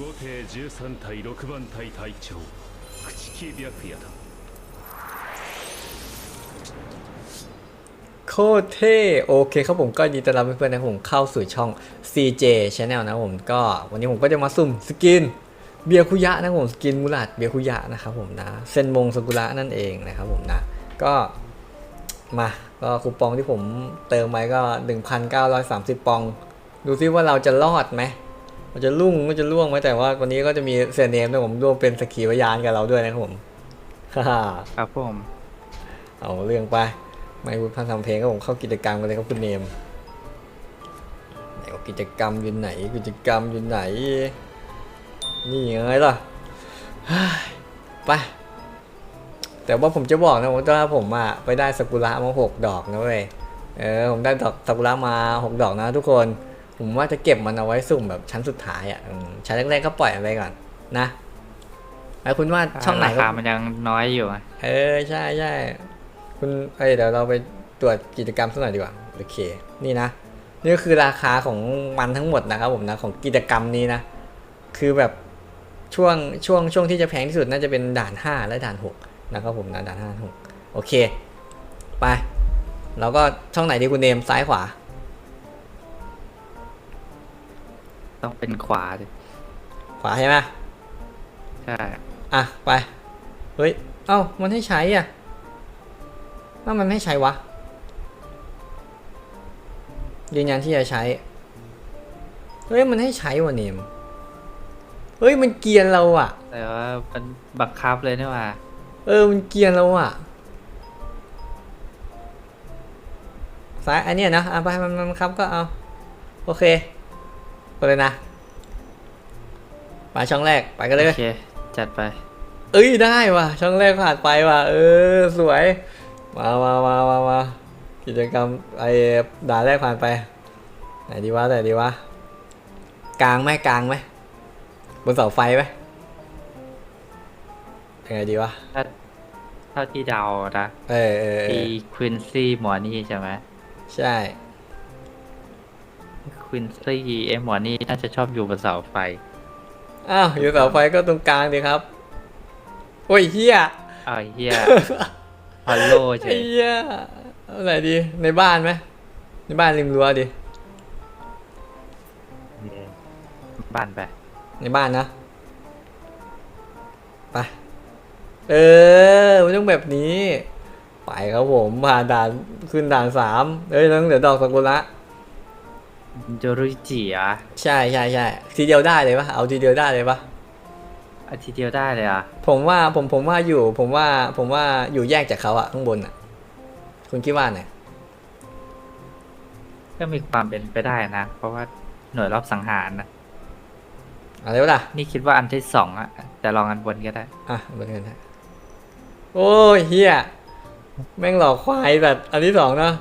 後手13対6番隊隊長朽木白夜だ โคตรเท่โอเคครับผมก็ยินดีต้อนรับเพื่อนๆนะครับผมเข้าสู่ช่อง CJ Channel นะครับผมก็วันนี้ผมก็จะมาสุ่มสกินเบียร์คุยะนะครับผมสกินมูลัดเบียร์คุยะนะครับผมนะเซนมงสกุระนั่นเองนะครับผมนะก็มาก็คูปองที่ผมเติมไปก็ 1,930 ปอง ดูซิว่าเราจะรอดไหม เราจะลุ่งก็จะล่วงไหมแต่ว่าวันนี้ก็จะมีเซนเนมนะผมร่วมเป็นสกขีพยานกับเราด้วยนะครับผมฮ่าครับผมเอาเรื่องไปไม่พูดพันทำเพลงก็ผมเข้ากิจกรรมกันเลยครับคุณเนมไหนว่ากิจกรรมอยู่ไหน กิจกรรมอยู่ไหน นี่ไงล่ะเฮ้ยไปแต่ว่าผมจะบอกนะว่าถ้าผมอะไปได้สกุระมาหกดอกนะเว้ยเออผมได้ดอกซากุระมาหกดอกนะทุกคน ผมว่าจะเก็บมันเอาไว้สุ่มแบบชั้นสุดท้ายอะอืมชั้นแรกๆก็ปล่อยมันไปก่อนนะแล้วคุณว่าช่องไหนราก็คามันยังน้อยอยู่อะเออใช่ใช่คุณเอ้ยเดี๋ยวเราไปตรวจกิจกรรมสักหน่อยดีกว่าโอเค นี่นะนี่ก็คือราคาของมันทั้งหมดนะครับผมนะของกิจกรรมนี้นะ คือแบบช่วงช่วงช่วงที่จะแพงที่สุดน่าจะเป็นด่าน 5 และด่าน 6 นะครับผมนะด่าน5 6โอเค ไปเราก็ช่องไหนดีคุณเนมซ้ายขวา ต้องเป็นขวาดิขวาใช่ไหมใช่ อะไป เฮ้ย เอ้า มันให้ใช้อะว่ามันไม่ให้ใช้วะ ยืนยันที่จะใช้ เฮ้ย มันให้ใช้วะเนม เฮ้ย มันเกรียนเราอะ แต่ว่ามันบังคับเลยนี่หว่า เออ มันเกรียนเราอะซ้ายอันเนี้ยนะอะไปมันมันครับก็เอา โอเค ไปเลยนะไปช่องแรกไปกันเลยโอเค จัดไป เอ้ยได้ว่ะ ช่องแรกผ่านไปว่ะ เออ สวย มามามามามากิจกรรมไอ้ด่านแรกผ่านไป ไหนดีวะไหนดีวะกลางไหมกลางไหมบนเสาไฟไหมยังไงดีวะถ้าเท่าที่เดานะเออเออเอที่อควินซี่หมอนี่ใช่ไหมใช่ค วินซี่ไอหมอนี่น่าจะชอบอยู่บนเสาไฟ อ้าวอยู่เสาไฟก็ตรงกลางดีครับ โอ้ยเฮียอ้าวเฮียฮอลโลใช่ไอ้เฮียเอาไหนดีในบ้านไหมในบ้านริมรั้วดิบ้านไป ในบ้านนะ ไป เออมันต้องแบบนี้ ไปครับผมผ่านด่านขึ้นด่านสามเอ้ยต้องเหลือดอกซากุระ โจรุจิอะใช่ใช่ใช่ทีเดียวได้เลยปะเอาทีเดียวได้เลยปะอาทีเดียวได้เลยอะผมว่าผมผมว่าอยู่ ผมว่าผมว่าอยู่แยกจากเขาอะข้างบนอะคุณคิดว่าไงก็มีความเป็นไปได้นะ เพราะว่าหน่วยรอบสังหารนะอะไรวะล่ะนี่คิดว่าอันที่สองอะ แต่ลองอันบนก็ได้ อะเบนเงินฮะโอ้ยเฮียแม่งหลอกควายแบบอันที่สองเนาะ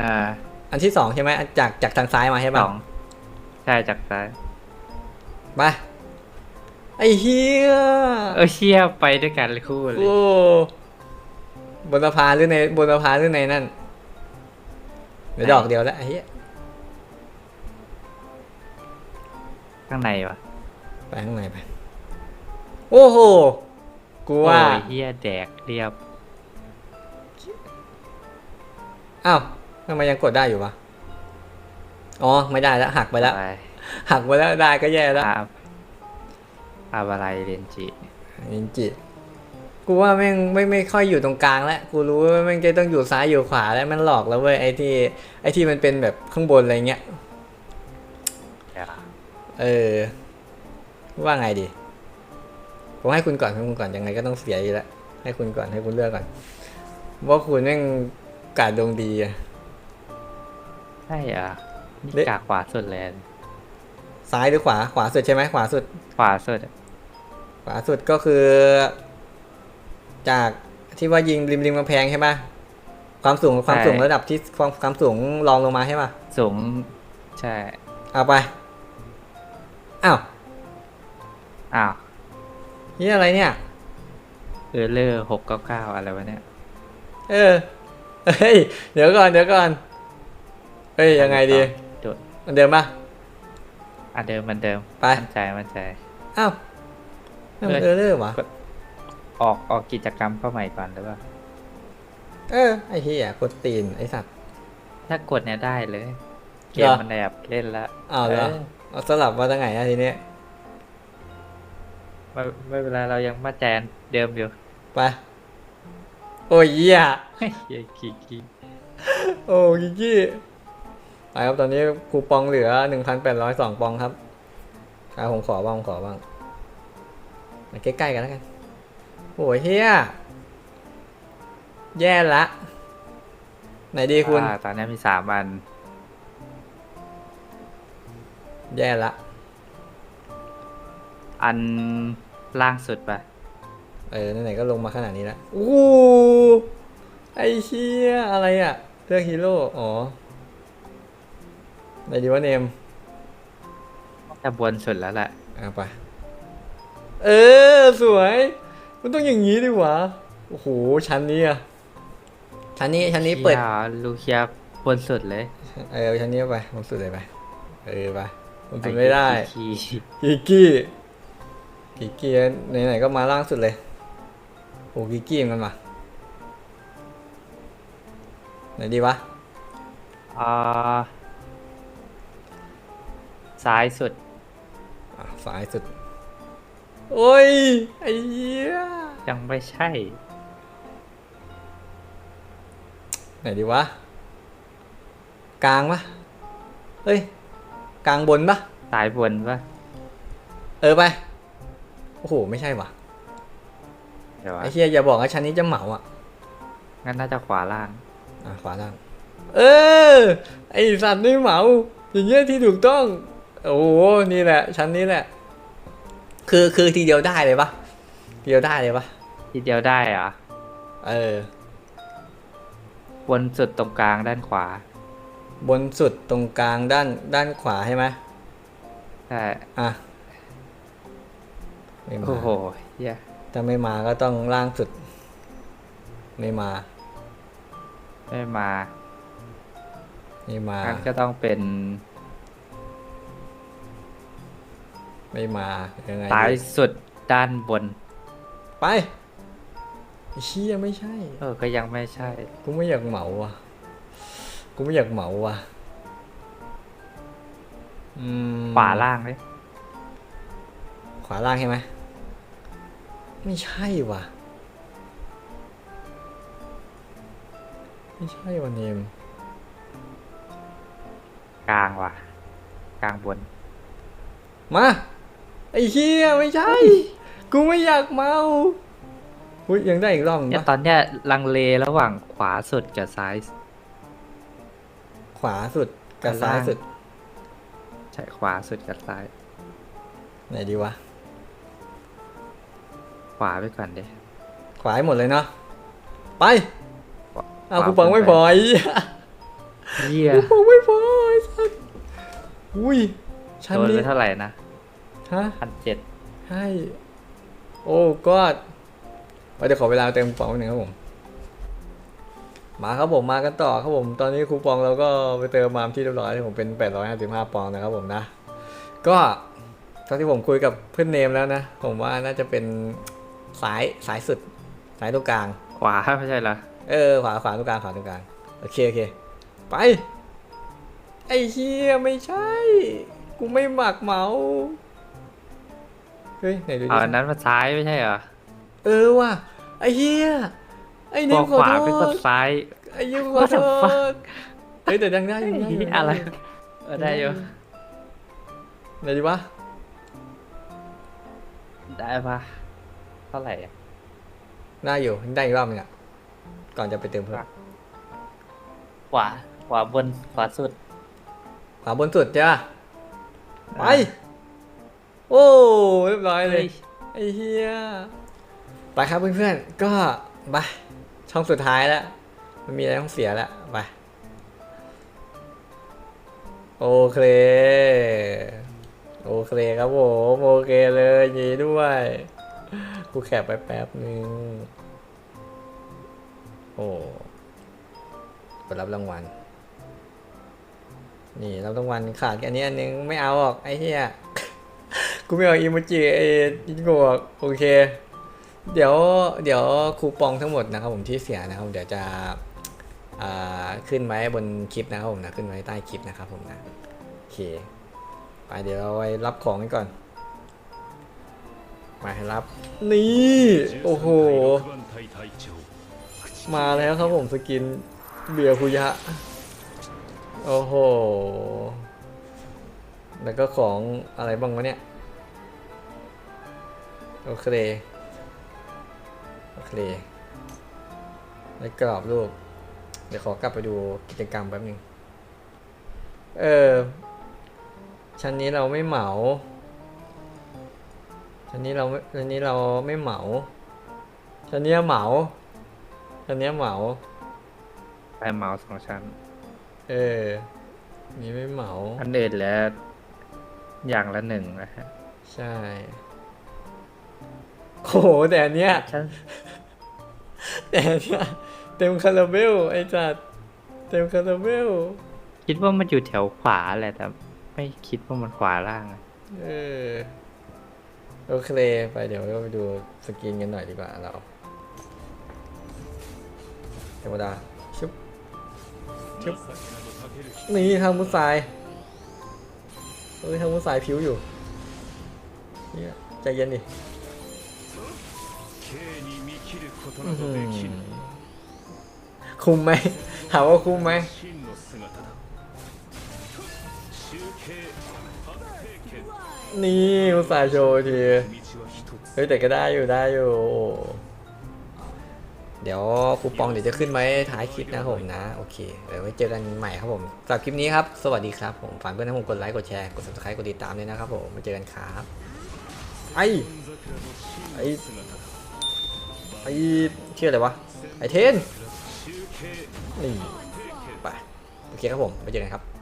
อ่า อันที่สองใช่ไหมจากจากทางซ้ายมาใช่สปะองใช่จากซ้ายไปไอ้เฮียเออเชี่ยไปด้วยกันเลยคู่เลยโอ้บนสะพานหรือในบนสะพานหรือในนั่นเดี๋ยวดอกเดียวแล้วไอ้เหี้ยข้างในวะไปข้างในไปโอ้โหกูว่าโอ้ยเฮียแดกเรียบอ้าว ทำไมยังกดได้อยู่วะอ๋อไม่ได้แล้วหักไปแล้วไปหักไปแล้วได้ก็แย่แล้วภาพภาพอะไรเรนจินินจิกูว่าแม่งไม่ไม่ค่อยอยู่ตรงกลางแล้วกูรู้ว่าแม่งจะต้องอยู่ซ้ายอยู่ขวาแล้วมันหลอกแล้วเว้ยไอ้ที่ไอ้ที่มันเป็นแบบข้างบนอะไรเงี้ยเออว่าไงดีผมให้คุณก่อนให้คุณก่อนยังไงก็ต้องเสียอยู่แล้วให้คุณก่อนให้คุณเลือกก่อนว่าคุณแม่งกาดดวงดีอะ ใช่อะนี่เละ กากขวาสุดเลยซ้ายหรือขวาขวาสุดใช่ไหมขวาสุด ขวาสุดอะขวาสุดก็คือ จากที่ว่ายิงริมริมกำแพงใช่ไหมความสูงความสูงระดับที่ความความสูงรองลงมาใช่ไหมสูงใช่เอาไปอ้าวอ้าวนี่อะไรเนี่ย เออเลอร์หกเก้าเก้าอะไรวะเนี่ย เออเฮ้ยเดี๋ยวก่อนเดี๋ยวก่อน เฮ้ยยังไงดีโดดมันเดิมปะอันเดิมมันเดิมไปมั่นใจมั่นใจอ้าวไม่มันเออเลอร์วะออกออกกิจกรรมเข้าใหม่ก่อนหรือเปล่าเออไอ้เหี้ยกดตีนไอ้สัตว์ถ้ากดเนี่ยได้เลย เกเหรมอมันแอบเล่นแล้วอ้าวเหรอเออเอาสลับมาตั้งไหนอะทีเนี้ยไม่ไม่เป็นไรเรายังมั่นใจอันเดิมอยู่ไปโอ้ยเหี้ยเฮ้ยเหี้ยขี้ขี้โอ้กิกกี้ ไปครับตอนนี้คูปองเหลือหนึ่งพันแปดร้อยสองปองครับครับผมขอบ้างผมขอบ้างมาใกล้ๆกันแล้วกันโอ้ยเฮียแย่ละ ไหนดีคุณ อ่าตอนนี้มีสามอัน แย่ละ อันล่างสุดปะเออไหนๆก็ลงมาขนาดนี้แล้วอู้ไอ้เชี่ยอะไรอะเลือกฮีโร่ อ๋อ ไหนดีวะเนมจะบนสุดแล้วแหละเอาไป เออ สวย มันต้องอย่างนี้ดิวะโอ้โห ชั้นนี้อะชั้นนี้ ชั้นนี้เปิดชี่ยลูเคียบนสุดเลย เออ ชั้นนี้ไปผมสุดเลยไป เออไปผมสุดไม่ได้ขี้ขี้กิกกี้กิกกี้ไหนๆก็มาล่างสุดเลย โอ้กิกกี้มันมาไหนดีวะอ่า ซ้ายสุดอะซ้ายสุด โอ้ย ไอ้เหี้ย ยังไม่ใช่ ไหนดีวะ กลางปะเฮ้ย กลางบนปะสายบนปะเออไป โอ้โห ไม่ใช่วะเดี๋ยวไอ้เฮียอย่าบอกว่าชั้นนี้จะเหมาอะงั้นน่าจะขวาล่าง อะขวาล่าง เออ ไอสัตว์นี่เหมา อย่างเงี้ยที่ถูกต้อง โอ้โหนี่แหละ ชั้นนี้แหละ คือคือทีเดียวได้เลยปะทีเดียวได้เลยปะทีเดียวได้เหรอะเออ บนสุดตรงกลางด้านขวา บนสุดตรงกลางด้านด้านขวาใช่ไหมใช่อะไม่มาโอ้โหเหี้ยถ้าไม่มาก็ต้องล่างสุด ไม่มา ไม่มา ไม่มางั้นก็ต้องเป็น ไม่มายังไงซ้ายดีสุดด้านบน ไปไอ้เชี่ยไม่ใช่ เออ ก็ยังไม่ใช่ กูไม่อยากเหมาว่ะ กูไม่อยากเหมาว่ะอืมขวาล่างเลยขวาล่างใช่ไหมไม่ใช่ว่ะ ไม่ใช่ว่ะเนมกลางว่ะ กลางบน มา ไอ้เฮียไม่ใช่ กูไม่อยากเมาอุ้ยยังได้อีกรอบหนึ่งเนี่ยปะตอนเนี้ยลังเลระหว่างขวาสุดกับซ้าย ขวาสุดกับกับซ้ายล่างสุด ใช่ขวาสุดกับซ้าย ไหนดีวะ ขวาไปก่อนเด้ขวาให้หมดเลยเนาะ ไปขวาเอาคูปองไม่พอไอ้เหี้ยเหี้ยคูปองไม่พอไอ้สัสอุ้ยชั้นโดนนี้ ไปเท่าไหร่นะ ฮะพันเจ็ดใช่โอ้กอดไปเดี๋ยวขอเวลาเติมคูปองหนึ่งครับผม มาครับผมมากันต่อครับผม ตอนนี้คูปองเราก็ไปเติมมาที่เรียบร้อยผมเป็น 855 ปองนะครับผมนะ ก็ตอนที่ผมคุยกับเพื่อนเนมแล้วนะ ผมว่าน่าจะเป็นสายสายสุดสายตรงกลาง ขวาไม่ใช่เหรอ เออ ขวาขวาตรงกลางขวาตรงกลาง โอเคโอเค ไป ไอ้เฮียไม่ใช่ กูไม่หมักเหมาเฮ้ยไหนดูดิเอาอันนั้นมาซ้ายไม่ใช่เหรอเออว่ะไอ้เฮียไอ้พนี่อขอขวาโทเป็นคนษซ้าย ไอ้ยี่ขอ What โท the fuck? ษเฮ้ยแต่ยังได้ยังได้ยังด้อะไรเออได้อยู่ไหนดีวะได้ปะเท่าไหร่อะได้อยู่ได้อีกรอบนึงอะก่อนจะไปเติมเพิ่มขวาขวาบนขวาสุดขวาบนสุดใช่ปะไป โอ้เรียบร้อยเลยไอ้เฮียไปครับเพื่อนๆก็ไปช่องสุดท้ายแล้ว มันมีอะไรต้องเสียแล้วไปโอเค โอเคครับผมโอเคเลยยีนด้วยกูแคปไปแป๊บนึงโอ้ไปรับรางวัล นี่เราต้องวันขาดแค่นี้อันนึงไม่เอาหรอกไอ้เหี้ย คุไม่เอาอีโมจิไอ้ยิงโกะโอเค เดี๋ยวเดี๋ยวคูปองทั้งหมดนะครับผมที่เสียนะครับเดี๋ยวจะขึ้นไว้บนคลิปนะครับผมนะขึ้นไว้ใต้คลิปนะครับผมนะโอเค ไปเดี๋ยวเราไปรับของกันก่อนมาให้รับ นี่ โอ้โห มาแล้วครับผมสกินเบียร์คุยะ โอ้โห แล้วก็ของอะไรบ้างวะเนี่ย โอเค โอเคแล้วกรอบรูป เดี๋ยวขอกลับไปดูกิจกรรมแป๊บหนึง เออ ชั้นนี้เราไม่เหมา ชั้นนี้เราไม่ชั้นนี้เราไม่เหมา ชั้นนี้เหมา ชั้นนี้เหมาไปเหมาสองชั้น เออนี่ไม่เหมา อันอื่นแล้ว อย่างละหนึ่งนะฮะ ใช่ โอ้โหแต่อันเนี้ยแต่อันเนี้ยเต็มคาราเบลไอ้จัดเต็มคาราเบลคิดว่ามันอยู่แถวขวาแหละแต่ไม่คิดว่ามันขวาล่างเออโอเคไปเดี๋ยวเราไปดูสกินกันหน่อยดีกว่าเราเทวดาชุบชุบนี่ทางมุสไซเอ้ยทางมุสไซผิวอยู่เนี่ยใจเย็นดิ คุ้มไหมถามว่าคุ้มไหมนี่อุตส่าห์โชว์ทีเฮ้ยแต่ก็ได้อยู่ได้อยู่ เดี๋ยวคูปองเดี๋ยวจะขึ้นไหมท้ายคลิปนะผมนะ โอเคเดี๋ยวไว้เจอกันใหม่ครับผมสำหรับคลิปนี้ครับ สวัสดีครับผมฝากเพื่อนนะผมกดไลค์กดแชร์กด subscribe กดติดตามด้วยนะครับผมมาเจอกันครับไอไอ ไอชื่ออะไรวะ ไอเทน นี่ ไป โอเคครับผม ไปเจอกันครับ